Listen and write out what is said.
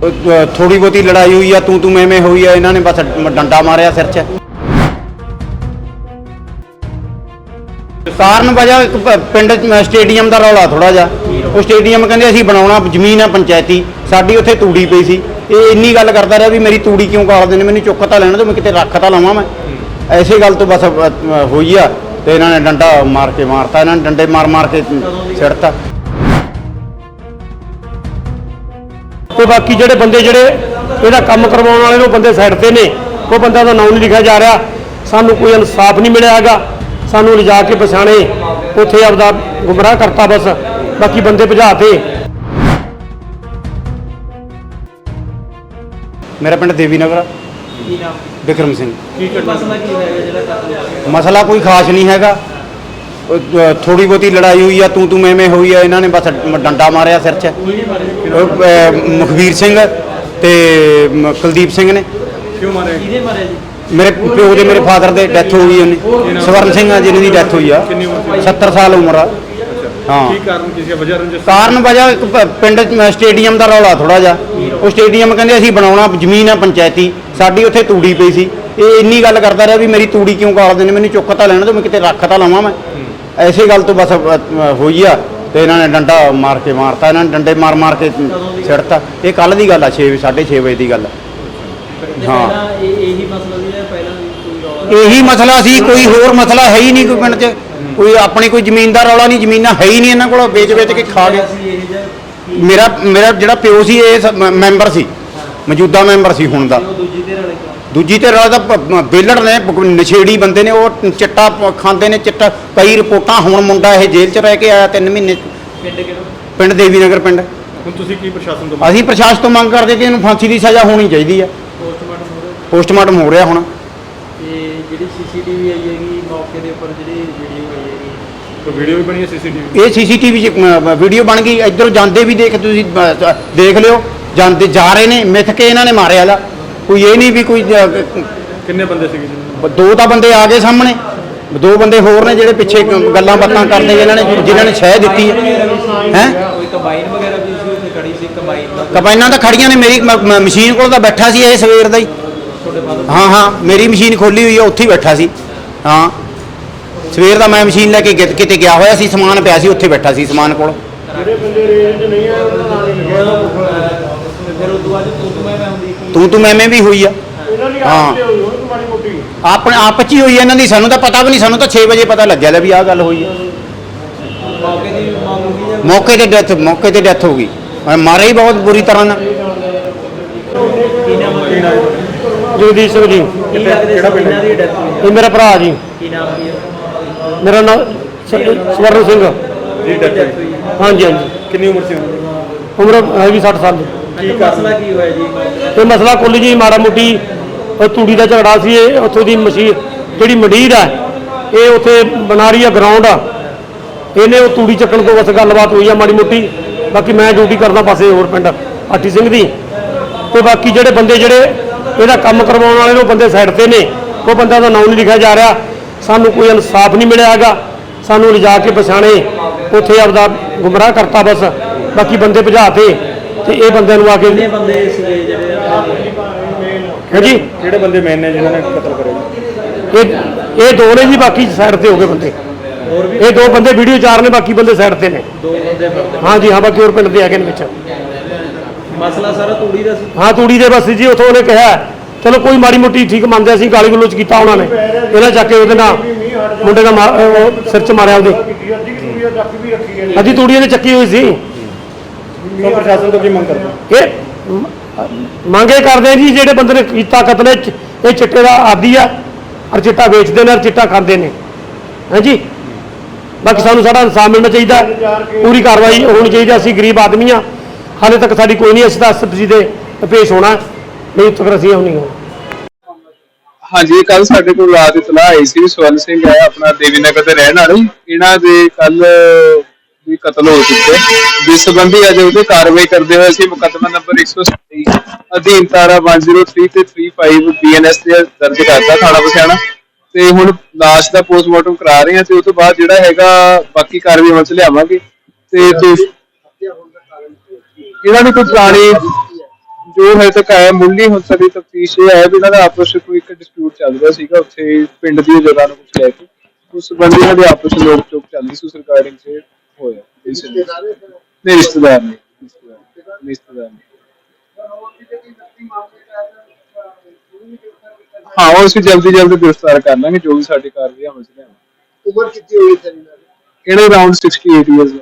ਥੋੜੀ ਬਹੁਤੀ ਲੜਾਈ ਹੋਈ ਆ ਤੂੰ ਤੂੰ ਮੈਂ ਮੈਂ ਹੋਈ ਆ ਇਹਨਾਂ ਨੇ ਬਸ ਡੰਡਾ ਮਾਰਿਆ ਸਿਰ 'ਚ। ਕਾਰਨ ਵਜ੍ਹਾ ਇੱਕ ਪ- ਪਿੰਡ 'ਚ ਸਟੇਡੀਅਮ ਦਾ ਰੌਲਾ ਥੋੜਾ ਜਿਹਾ। ਉਹ ਸਟੇਡੀਅਮ ਕਹਿੰਦੇ ਅਸੀਂ ਬਣਾਉਣਾ ਜ਼ਮੀਨ ਆ ਪੰਚਾਇਤੀ ਸਾਡੀ ਉੱਥੇ ਤੂੜੀ ਪਈ ਸੀ। ਇਹ ਇੰਨੀ ਗੱਲ ਕਰਦਾ ਰਿਹਾ ਵੀ ਮੇਰੀ ਤੂੜੀ ਕਿਉਂ ਕਾਲਦੇ ਨੇ ਮੈਨੂੰ ਚੁੱਕ ਤਾਂ ਲੈਣ ਦਿਓ ਮੈਂ ਕਿਤੇ ਰੱਖ ਤਾਂ ਲਵਾਂ ਮੈਂ। ਐਸੇ ਗੱਲ ਤੋਂ ਬਸ ਅ, ਅ, ਹੋਈ ਆ ਤੇ ਇਹਨਾਂ ਨੇ ਡੰਡਾ ਮਾਰ ਕੇ ਮਾਰਤਾ ਇਹਨਾਂ ਨੇ ਡੰਡੇ ਮਾਰ ਮਾਰ ਕੇ ਛਿੜਤਾ। ਤੇ ਬਾਕੀ ਜਿਹੜੇ ਬੰਦੇ ਜਿਹੜੇ ਇਹਦਾ ਕੰਮ ਕਰਵਾਉਣ ਵਾਲੇ ਨੇ ਉਹ ਬੰਦੇ ਸਾਈਡ ਤੇ ਨੇ। ਉਹ ਬੰਦਾ ਦਾ ਨਾਮ ਨਹੀਂ ਲਿਖਿਆ ਜਾ ਰਿਹਾ। ਸਾਨੂੰ ਕੋਈ ਇਨਸਾਫ ਨਹੀਂ ਮਿਲਿਆ ਹੈਗਾ। ਸਾਨੂੰ ਲਿਜਾ ਕੇ ਪਛਾਣੇ। ਉੱਥੇ ਆਪਦਾ ਗੁੰਮਰਾਹ ਕਰਤਾ ਬਸ। ਬਾਕੀ ਬੰਦੇ ਭਜਾ ਤੇ। ਮੇਰਾ ਪਿੰਡ ਦੇਵੀ ਨਗਰ ਵਿਕਰਮ ਸਿੰਘ। ਕੀ ਮਸਲਾ ਕੀ ਹੋਇਆ ਜਿਹੜਾ ਕਤਲ ਹੋਇਆ ਮਸਲਾ ਕੋਈ ਖਾਸ ਨਹੀਂ ਹੈਗਾ। ਥੋੜੀ ਬਹੁਤੀ ਲੜਾਈ ਹੋਈ ਆ ਤੂੰ ਤੂੰ ਮੈਂ ਮੈਂ ਹੋਈ ਆ ਇਹਨਾਂ ਨੇ ਬਸ ਡੰਡਾ ਮਾਰਿਆ ਸਿਰ 'ਚ। ਮੁਖਬੀਰ ਸਿੰਘ ਤੇ ਕੁਲਦੀਪ ਸਿੰਘ ਨੇ। ਕਿਹਦੇ ਮਾਰਿਆ ਜੀ? ਮੇਰੇ ਪਿਓ ਦੇ ਮੇਰੇ ਫਾਦਰ ਦੇ ਡੈਥ ਹੋ ਗਈ ਉਹਨੇ। ਸਵਰਨ ਸਿੰਘ ਆ ਜਿਹਨਾਂ ਦੀ ਡੈਥ ਹੋਈ ਆ। 70 ਸਾਲ ਉਮਰ ਆ। ਹਾਂ। ਕੀ ਕਾਰਨ ਕੀ ਸੀ? ਵਜ੍ਹਾ ਰੰਜਸ? ਕਾਰਨ ਵਜ੍ਹਾ ਇੱਕ ਪਿੰਡ ਸਟੇਡੀਅਮ ਦਾ ਰੌਲਾ ਥੋੜਾ ਜਿਹਾ। ਉਹ ਸਟੇਡੀਅਮ ਕਹਿੰਦੇ ਅਸੀਂ ਬਣਾਉਣਾ ਜ਼ਮੀਨ ਆ ਪੰਚਾਇਤੀ। ਸਾਡੀ ਉੱਥੇ ਤੂੜੀ ਪਈ ਸੀ। ਇਹ ਇੰਨੀ ਗੱਲ ਕਰਦਾ ਰਿਹਾ ਵੀ ਮੇਰੀ ਤੂੜੀ ਕਿਉਂ ਕਾਲਦੇ ਨੇ? ਮੈਨੂੰ ਚੁੱਕ ਤਾਂ ਲੈਣ ਦਿਓ ਮੈਂ ਕਿਤੇ ਰੱਖ ਤਾਂ ਲਵਾਂ ਮੈਂ। ਐਸੇ ਗੱਲ ਤੋਂ ਬਸ ਹੋਈ ਆ ਤੇ ਇਹਨਾਂ ਨੇ ਡੰਡਾ ਮਾਰ ਕੇ ਮਾਰਤਾ ਇਹਨਾਂ ਨੇ ਡੰਡੇ ਮਾਰ ਮਾਰ ਕੇ ਛਿੜਤਾ। ਇਹ ਕੱਲ ਦੀ ਗੱਲ ਆ 6 6:30 ਵਜੇ ਦੀ ਗੱਲ ਆ। ਤੇ ਹਾਂ। ਪਹਿਲਾਂ ਇਹ ਇਹੀ ਮਸਲਾ ਸੀ ਪਹਿਲਾਂ ਵੀ ਕੋਈ ਰੌਲਾ ਇਹੀ ਮਸਲਾ ਸੀ ਕੋਈ ਹੋਰ ਮਸਲਾ ਹੈ ਹੀ ਨਹੀਂ ਕੋਈ ਪਿੰਡ 'ਚ। ਕੋਈ ਆਪਣੀ ਕੋਈ ਜ਼ਮੀਨ ਦਾ ਰੌਲਾ ਨਹੀਂ ਜ਼ਮੀਨਾਂ ਹੈ ਹੀ ਨਹੀਂ ਇਹਨਾਂ ਕੋਲ ਵੇਚ ਵੇਚ ਕੇ ਖਾ ਸੀ ਇਹ ਕੀ? ਮੇਰਾ ਮੇਰਾ ਜਿਹੜਾ ਪਿਓ ਸੀ ਇਹ ਸ- ਮ- ਮੈਂਬਰ ਸੀ। ਮੌਜੂਦਾ ਮੈਂਬਰ ਸੀ ਹੁਣ ਦਾ। ਉਹ ਦੂਜੀ ਦੇ ਵਾਲੇ ਕੌਣ ਦੂਜੀ ਤੇ ਦਾ ਬੇਲੜ ਨੇ ਨਸ਼ੇੜੀ ਬੰਦੇ ਨੇ ਉਹ ਚਿੱਟਾ ਖਾਂਦੇ ਨੇ ਚਿੱਟਾ ਕਈ ਰਿਪੋਰਟਾਂ ਹੁਣ ਮੁੰਡਾ ਇਹ ਜੇਲ੍ਹ 'ਚ ਰਹਿ ਕੇ ਆਇਆ 3 ਮਹੀਨੇ ਪਿੰਡ ਕਿਹੜਾ? ਪਿੰਡ ਦੇਵੀ ਨਗਰ ਪਿੰਡ। ਹੁਣ ਤੁਸੀਂ ਕੀ ਪ੍ਰਸ਼ਾਸਨ ਤੋਂ ਅਸੀਂ ਪ੍ਰਸ਼ਾਸਨ ਤੋਂ ਮੰਗ ਕਰਦੇ ਕਿ ਇਹਨੂੰ ਫਾਂਸੀ ਦੀ ਸਜ਼ਾ ਹੋਣੀ ਚਾਹੀਦੀ ਆ। ਪੋਸਟਮਾਰਟਮ ਹੋ ਰਿਹਾ? ਪੋਸਟਮਾਰਟਮ ਹੋ ਰਿਹਾ ਹੁਣ। ਤੇ ਜਿਹੜੀ ਸੀਸੀਟੀਵੀ ਆਈ ਹੈਗੀ ਮੌਕੇ ਦੇ ਉੱਪਰ ਜਿਹੜੀ ਵੀਡੀਓ ਆਈ ਹੈਗੀ। ਕੋਈ ਵੀਡੀਓ ਵੀ ਬਣੀ ਹੈ ਸੀਸੀਟੀਵੀ ਇਹ ਸੀਸੀਟੀਵੀ ਵੀਡੀਓ ਬਣ ਗਈ। ਇੱਧਰੋਂ ਜਾਂਦੇ ਵੀ ਦੇਖ ਤੁਸੀਂ ਦੇਖ ਲਿਓ। ਜਾਂਦੇ ਜਾ ਰਹੇ ਨੇ ਮਿੱਥ ਕੇ ਇਹਨਾਂ ਨੇ ਮਾਰਿਆ ਲਾ। ਕੋਈ ਇਹ ਨਹੀਂ ਵੀ ਕੋਈ ਕਿੰਨੇ ਬੰਦੇ ਸੀਗੇ ਜੀ? ਦੋ ਤਾਂ ਬੰਦੇ ਆ ਗਏ ਸਾਹਮਣੇ ਦੋ ਬੰਦੇ ਹੋਰ ਨੇ ਜਿਹੜੇ ਪਿੱਛੇ ਗ- ਗੱਲਾਂ ਬਾਤਾਂ ਕਰਦੇ ਇਹਨਾਂ ਨੇ ਜਿਨ੍ਹਾਂ ਨੇ ਸ਼ਹਿ ਦਿੱਤੀ ਹੈ। ਹੈ? ਕੋਈ ਕੰਬਾਈਨ ਵਗੈਰਾ ਵੀ ਸੀ ਉੱਥੇ ਖੜੀ ਸੀ ਕੰਬਾਈਨ ਦਾ ਕਬਾਇਨਾਂ ਤਾਂ ਖੜੀਆਂ ਨੇ ਮੇਰੀ ਮ- ਮ- ਮਸ਼ੀਨ ਕੋਲ ਤਾਂ ਬੈਠਾ ਸੀ ਇਹ ਸਵੇਰ ਦਾ ਹੀ। ਹਾਂ ਹਾਂ ਮੇਰੀ ਮਸ਼ੀਨ ਖੋਲੀ ਹੋਈ ਹੈ ਉੱਥੇ ਹੀ ਬੈਠਾ ਸੀ। ਹਾਂ। ਸਵੇਰ ਦਾ ਮੈਂ ਮਸ਼ੀਨ ਲੈ ਕੇ ਗਿ- ਕਿਤੇ ਗਿਆ ਹੋਇਆ ਸੀ ਸਮਾਨ ਪਿਆ ਸੀ ਉੱਥੇ ਬੈਠਾ ਸੀ ਸਮਾਨ ਕੋਲ। ਫਿਰ ਤੋਂ ਬਾਅਦ ਤੂੰ ਤੂੰ ਮੈਂ ਮੈਂ ਹੁੰਦੀ ਤੂੰ ਤੂੰ ਵੀ ਹੋਈ ਆ। ਹਾਂ। ਆਪਣੇ ਆਪ ਚ ਹੀ ਹੋਈ ਆ ਇਹਨਾਂ ਦੀ ਸਾਨੂੰ ਤਾਂ ਪਤਾ ਵੀ ਨਹੀਂ ਸਾਨੂੰ ਤਾਂ 6 ਵਜੇ ਪਤਾ ਲੱਗਿਆ ਲੈ ਵੀ ਆਹ ਗੱਲ ਹੋਈ ਆ। ਮੌਕੇ ਦੀ ਮੰਗ ਹੋ ਗਈ ਜਾਂ ਮੌਕੇ ਤੇ ਡੈਥ ਮੌਕੇ ਤੇ ਡੈਥ ਹੋ ਗਈ। ਮੈਂ ਮਾਰੇ ਹੀ ਬਹੁਤ ਬੁਰੀ ਤਰ੍ਹਾਂ ਨਾਲ। ਕੀ ਨਾਮ ਹੈ ਜਗਦੀਸ਼ ਸਿੰਘ ਜੀ। ਕੀ ਲੱਗਦੇ ਸੀ ਇਹਨਾਂ ਦੀ ਡੈਥ ਹੋਈ ਇਹ ਮੇਰਾ ਭਰਾ ਜੀ। ਕੀ ਨਾਮ ਕੀ ਹੈ ਮੇਰਾ ਨਾਮ ਸਵਰਨ ਸਿੰਘ। ਜੀ ਡੈਥ ਹੋਈ? ਹੈ। ਹਾਂਜੀ ਹਾਂਜੀ। ਕਿੰਨੀ ਉਮਰ ਸੀ ਉਹਨਾਂ ਦੀ? ਉਮਰ ਹੈਗੀ 60 ਸਾਲ ਦੀ। ਕੀ ਮਸਲਾ ਕੀ ਹੋਇਆ ਜੀ? ਇਹ ਮਸਲਾ ਕੁੱਲ ਜੀ ਮਾੜਾ ਮੋਟੀ ਉਹ ਤੂੜੀ ਦਾ ਝਗੜਾ ਸੀ ਇਹ ਉੱਥੋਂ ਦੀ ਮਸ਼ੀਨ ਜਿਹੜੀ ਮੰਡੀਰ ਹੈ ਇਹ ਉੱਥੇ ਬਣਾ ਰਹੀ ਆ ਗਰਾਊਂਡ ਆ। ਇਹਨੇ ਉਹ ਤੂੜੀ ਚੱਕਣ ਤੋਂ ਬਸ ਗੱਲਬਾਤ ਹੋਈ ਆ ਮਾੜੀ ਮੋਟੀ। ਬਾਕੀ ਮੈਂ ਡਿਊਟੀ ਕਰਦਾ ਪਾਸੇ ਹੋਰ ਪਿੰਡ ਆਟੀ ਸਿੰਘ ਦੀ। ਤੇ ਬਾਕੀ ਜਿਹੜੇ ਬੰਦੇ ਜਿਹੜੇ ਇਹਦਾ ਕੰਮ ਕਰਵਾਉਣ ਵਾਲੇ ਨੇ ਉਹ ਬੰਦੇ ਸਾਈਡ ਤੇ ਨੇ। ਉਹ ਬੰਦਾ ਦਾ ਨਾਮ ਨਹੀਂ ਲਿਖਿਆ ਜਾ ਰਿਹਾ। ਸਾਨੂੰ ਕੋਈ ਇਨਸਾਫ ਨਹੀਂ ਮਿਲਿਆ ਹੈਗਾ। ਸਾਨੂੰ ਲਿਜਾ ਕੇ ਪਛਾਣੇ। ਉੱਥੇ ਆਪਦਾ ਗੁੰਮਰਾਹ ਕਰਤਾ ਬਸ। ਬਾਕੀ ਬੰਦੇ ਭਜਾ ਤੇ ਇਹ ਬੰਦਿਆਂ ਨੂੰ ਆ ਕੇ ਕਿੰਨੇ ਬੰਦੇ ਸੀਗੇ ਜਿਹੜੇ ਹੈ ਜੀ ਕਿਹੜੇ ਬੰਦੇ ਮੇਨ ਨੇ ਜਿਨ੍ਹਾਂ ਨੇ ਕਤਲ ਕਰਿਆ ਜੀ ਇਹ ਇਹ ਦੋ ਨੇ ਜੀ ਬਾਕੀ ਸਾਈਡ ਤੇ ਹੋ ਗਏ ਬੰਦੇ। ਹੋਰ ਵੀ? ਇਹ ਦੋ ਬੰਦੇ ਵੀਡੀਓ ਚਾਰ ਨੇ ਬਾਕੀ ਬੰਦੇ ਸਾਈਡ ਤੇ ਨੇ। ਦੋ ਬੰਦੇ ਫੜਦੇ ਹਾਂ ਜੀ ਹਾਂ ਬਾਕੀ ਹੋਰ ਪਿੰਡ ਦੇ ਹੈਗੇ ਨੇ ਵਿੱਚ। ਮਸਲਾ ਸਾਰਾ ਤੂੜੀ ਦਾ ਸੀ? ਹਾਂ ਤੂੜੀ ਦੇ ਬਸ ਜੀ ਉਥੋਂ ਉਹਨੇ ਕਿਹਾ ਚਲੋ ਕੋਈ ਮਾੜੀ ਮੋਟੀ ਠੀਕ ਮੰਨਦੇ ਅਸੀਂ ਗਾਲੀ ਗਲੋਚ ਕੀਤਾ ਉਹਨਾਂ ਨੇ। ਇਹਨਾਂ ਚੱਕ ਕੇ ਉਹਦੇ ਨਾਲ ਮੁੰਡੇ ਦਾ ਸਿਰ 'ਚ ਮਾਰਿਆ ਉਹਦੇ। ਅੱਧੀ ਤੂੜੀ ਇਹਨੇ ਚੱਕੀ ਹੋਈ ਸੀ। ਸੋ ਪ੍ਰਸ਼ਾਸਨ ਤੋਂ ਕੀ ਮੰਗ ਕਰਦੇ ਇਹ ਮ- ਮੰਗੇ ਕਰਦੇ ਆ ਜੀ ਜਿਹੜੇ ਬੰਦੇ ਨੇ ਕੀਤਾ ਕਤਲ ਇਹ ਚ- ਇਹ ਚਿੱਟੇ ਦਾ ਆਦੀ ਆ ਔਰ ਚਿੱਟਾ ਵੇਚਦੇ ਨੇ ਔਰ ਚਿੱਟਾ ਖਾਂਦੇ ਨੇ। ਹਾਂਜੀ? ਬਾਕੀ ਸਾਨੂੰ ਸਾਡਾ ਇਨਸਾਫ ਮਿਲਣਾ ਚਾਹੀਦਾ ਪੂਰੀ ਕਾਰਵਾਈ ਹੋਣੀ ਚਾਹੀਦੀ ਅਸੀਂ ਗਰੀਬ ਆਦਮੀ ਆ ਹਾਲੇ ਤੱਕ ਸਾਡੀ ਕੋਈ ਨਹੀਂ ਅਸੀਂ ਤਾਂ ਐਸਪੀ ਦੇ ਪੇਸ਼ ਹੋਣਾ। ਨਹੀਂ ਤੱਕ ਅਸੀਂ ਉਹ ਨਹੀਂ ਹੋਣਾ। ਹਾਂਜੀ ਕੱਲ ਸਾਡੇ ਕੋਲ ਰਾਤ ਇਤਲਾਹ ਆਈ ਸੀ। ਵੀ ਸਵਰਨ ਸਿੰਘ ਹੈ ਆਪਣਾ ਦੇਵੀ ਨਗਰ ਦੇ ਰਹਿਣ ਵਾਲੇ। ਇਹਨਾਂ ਦੇ ਕੱਲ ਵੀ ਕਤਲ ਹੋ ਚੁੱਕੇ ਜਿਸ ਸੰਬੰਧੀ ਅਜੇ ਉਹਦੇ ਕਾਰਵਾਈ ਕਰਦੇ ਹੋਏ ਅਸੀਂ ਮੁਕੱਦਮਾ ਨੰਬਰ 127 ਅਧੀਨ ਧਾਰਾ 103 ਤੇ 35 ਬੀਐਨਐਸ ਦੇ ਦਰਜ ਕਰਤਾ ਥਾਣਾ ਪਸਿਆਣਾ। ਤੇ ਹੁਣ ਲਾਸ਼ ਦਾ ਪੋਸਟਮਾਰਟਮ ਕਰਾ ਰਹੇ ਹਾਂ ਤੇ ਉਸ ਤੋਂ ਬਾਅਦ ਜਿਹੜਾ ਹੈਗਾ ਬਾਕੀ ਕਾਰਵਾਈ ਅਮਲ ਚ ਲਿਆਵਾਂਗੇ। ਤੇ ਇਹਨਾਂ ਨੂੰ ਕੋਈ ਪੁਰਾਣੀ ਜੋ ਹੈ ਤੱਕ ਆਇਆ, ਮੁੱਢਲੀ ਹੁਣ ਸਾਡੀ ਤਫਤੀਸ਼ ਇਹ ਹੈ ਵੀ ਇਹਨਾਂ ਦਾ ਆਪਸ ਵਿੱਚ ਕੋਈ ਇੱਕ ਡਿਸਪਿਊਟ ਚੱਲ ਰਿਹਾ ਸੀਗਾ ਉੱਥੇ ਪਿੰਡ ਦੀ ਜਗ੍ਹਾ ਨੂੰ ਕੁਝ ਲੈ ਕੇ। ਉਸ ਸੰਬੰਧੀ ਇਹਨਾਂ ਦੇ ਆਪਸ ਵਿੱਚ ਲੋਕ ਚੋਕ ਚੱਲ ਰਹੀ ਸੀ, ਉਸ ਰਿਗਾਰਡਿੰਗ ਸੇ ਹੋਇਆ। ਇਸ ਲਈ। ਨਹੀਂ ਰਿਸ਼ਤੇਦਾਰ ਨਹੀਂ। ਰਿਸ਼ਤੇਦਾਰ। ਨਹੀਂ, ਰਿਸ਼ਤੇਦਾਰ ਨਹੀਂ ਹਾਂ ਉਹ ਅਸੀਂ ਜਲਦੀ ਜਲਦੀ ਗ੍ਰਿਫਤਾਰ ਕਰ ਲਾਂਗੇ ਜੋ ਵੀ ਸਾਡੀ ਕਾਰਵਾਈ ਚ ਲਿਆਵਾਂਗੇ ਉਮਰ ਕਿੰਨੀ ਹੋਈ ਅਰਾਊਂਡ 68 ਇਅਰਸ